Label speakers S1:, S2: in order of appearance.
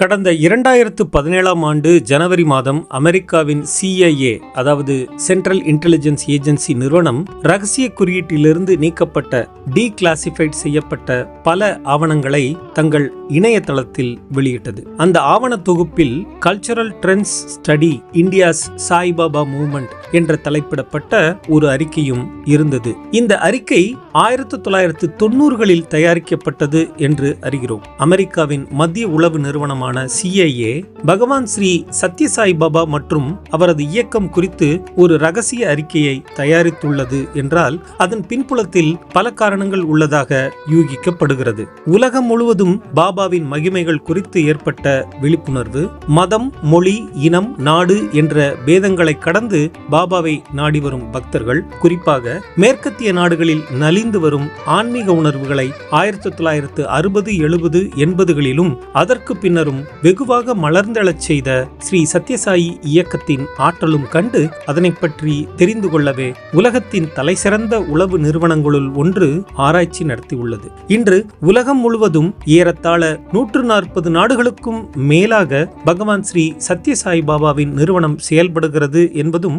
S1: கடந்த இரண்டாயிரத்து பதினேழாம் ஆண்டு ஜனவரி மாதம் அமெரிக்காவின் சிஐஏ அதாவது சென்ட்ரல் இன்டெலிஜென்ஸ் ஏஜென்சி நிறுவனம் ரகசிய குறியீட்டிலிருந்து நீக்கப்பட்ட டீகிளாசிஃபைட் செய்யப்பட்ட பல ஆவணங்களை தங்கள் இணையதளத்தில் வெளியிட்டது. அந்த ஆவண தொகுப்பில் cultural trends study India's Saibaba movement என்ற தலைப்பிடப்பட்ட ஒரு அறிக்கையும் இருந்தது. இந்த அறிக்கை ஆயிரத்தி தொள்ளாயிரத்து தொண்ணூறுகளில் தயாரிக்கப்பட்டது என்று அறிகிறோம். அமெரிக்காவின் மத்திய உளவு நிறுவனமான சிஐஏ பகவான் ஸ்ரீ சத்யசாய் பாபா மற்றும் அவரது இயக்கம் குறித்து ஒரு ரகசிய அறிக்கையை தயாரித்துள்ளது என்றால் அதன் பின்புலத்தில் பல காரணங்கள் உள்ளதாக யூகிக்கப்படுகிறது. உலகம் முழுவதும் பாபாவின் மகிமைகள் குறித்து ஏற்பட்ட விழிப்புணர்வு மதம் மொழி இனம் நாடு என்ற பேதங்களை கடந்து பாபாவை நாடி வரும் பக்தர்கள் குறிப்பாக மேற்கத்திய நாடுகளில் நலிந்து வரும் ஆன்மீக உணர்வுகளை ஆயிரத்தி தொள்ளாயிரத்து அறுபது எழுபது எண்பதுகளிலும் அதற்கு பின்னரும் வெகுவாக மலர்ந்தெழச் செய்த ஸ்ரீ சத்யசாயி இயக்கத்தின் ஆற்றலும் கண்டு அதனை பற்றி தெரிந்து கொள்ளவே உலகத்தின் தலைசிறந்த உளவு நிறுவனங்களுள் ஒன்று ஆராய்ச்சி நடத்தியுள்ளது. இன்று உலகம் முழுவதும் ஏறத்தாழ நூற்று நாற்பது நாடுகளுக்கும் மேலாக பகவான் ஸ்ரீ சத்யசாய் பாபாவின் நிறுவனம் செயல்படுகிறது என்பதும்